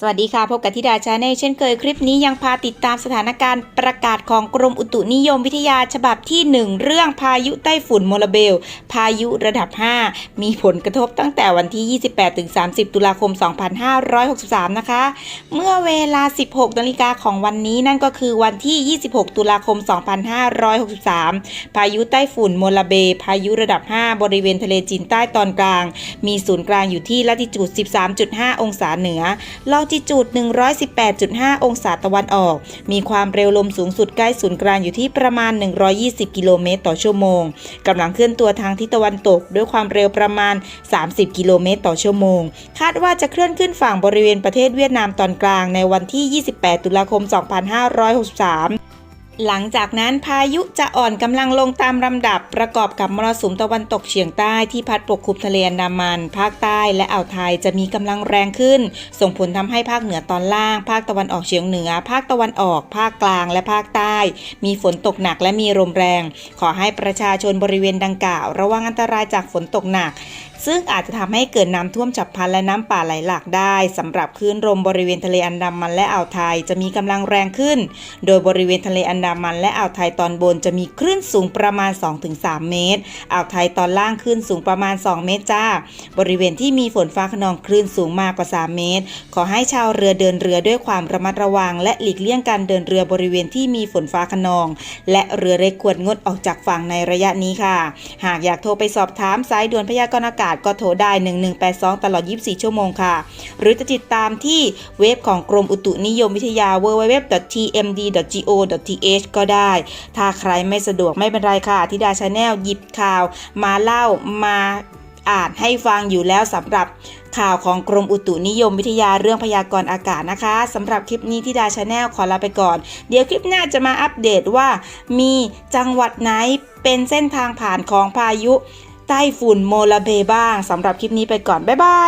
สวัสดีค่ะ พบกับธิดาชาแนลเช่นเคยคลิปนี้ยังพาติดตามสถานการณ์ประกาศของกรมอุตุนิยมวิทยาฉบับที่ 1 เรื่องพายุไต้ฝุ่นโมลาเบล พายุระดับ 5 มีผลกระทบตั้งแต่วันที่ 28-30 ตุลาคม 2563 นะคะ เมื่อเวลา 16นาฬิกาของวันนี้นั่นก็คือวันที่ 26 ตุลาคม 2563 พายุไต้ฝุ่นโมลาเบล พายุระดับ 5 บริเวณทะเลจีนใต้ตอนกลาง มีศูนย์กลางอยู่ที่ละติจูด 13.5 องศาเหนือลองจิจูด 118.5 องศาตะวันออก มีความเร็วลมสูงสุดใกล้ศูนย์กลางอยู่ที่ประมาณ 120 กิโลเมตรต่อชั่วโมงกำลังเคลื่อนตัวทางทิศตะวันตก ด้วยความเร็วประมาณ 30 กิโลเมตรต่อชั่วโมง คาดว่าจะเคลื่อนขึ้นฝั่งบริเวณประเทศเวียดนามตอนกลางในวันที่ 28 ตุลาคม 2563 หลังจากนั้นพายุจะอ่อนกำลังลงตามลำดับประกอบกับมรสุมตะวันตกเฉียงใต้ที่พัดปกคลุมทะเลอันดามัน ภาคใต้และอ่าวไทยจะมีกำลังแรงขึ้น ส่งผลทำให้ภาคเหนือตอนล่าง ภาคตะวันออกเฉียงเหนือ ภาคตะวันออก ภาคกลางและภาคใต้ มีฝนตกหนักและมีลมแรง ขอให้ประชาชนบริเวณดังกล่าว ระวังอันตรายจากฝนตกหนัก ซึ่งอาจจะทำให้เกิดน้ำท่วมฉับพลันและน้ำป่าไหลหลากได้สำหรับคลื่นลมบริเวณทะเลอันดามันและอ่าวไทยจะมีกำลังแรงขึ้น โดยบริเวณทะเลอันดามันและอ่าวไทยตอนบนจะมีคลื่นสูงประมาณ 2-3 เมตร อ่าวไทยตอนล่างคลื่นสูงประมาณ 2 เมตรจ้า บริเวณที่มีฝนฟ้าขนองคลื่นสูงมากกว่า 3 เมตร ขอให้ชาวเรือเดินเรือด้วยความระมัดระวัง และหลีกเลี่ยงการเดินเรือบริเวณที่มีฝนฟ้าขนอง และเรือเล็กควรงดออกจากฝั่งในระยะนี้ค่ะ หากอยากโทรไปสอบถามสายด่วนพยากรณ์อากาศาศก็โทรได้ 1182 ตลอด 24 ชั่วโมงค่ะ หรือจะติดตามที่เว็บของกรมอุตุนิยมวิทยา www.tmd.go.th ก็ได้ ถ้าใครไม่สะดวกไม่เป็นไรค่ะทิดาชาแนลหยิบข่าว มาเล่ามาอ่านให้ฟังอยู่แล้วสำหรับข่าวของกรมอุตุนิยมวิทยาเรื่องพยากรณ์อากาศนะคะสำหรับคลิปนี้ทิดาชาแนลขอลาไปก่อน เดี๋ยวคลิปหน้าจะมาอัปเดตว่า มีจังหวัดไหนเป็นเส้นทางผ่านของพายุ ไต้ฝุ่นโมลาเบบ้างสำหรับคลิปนี้ไปก่อน บ๊ายบาย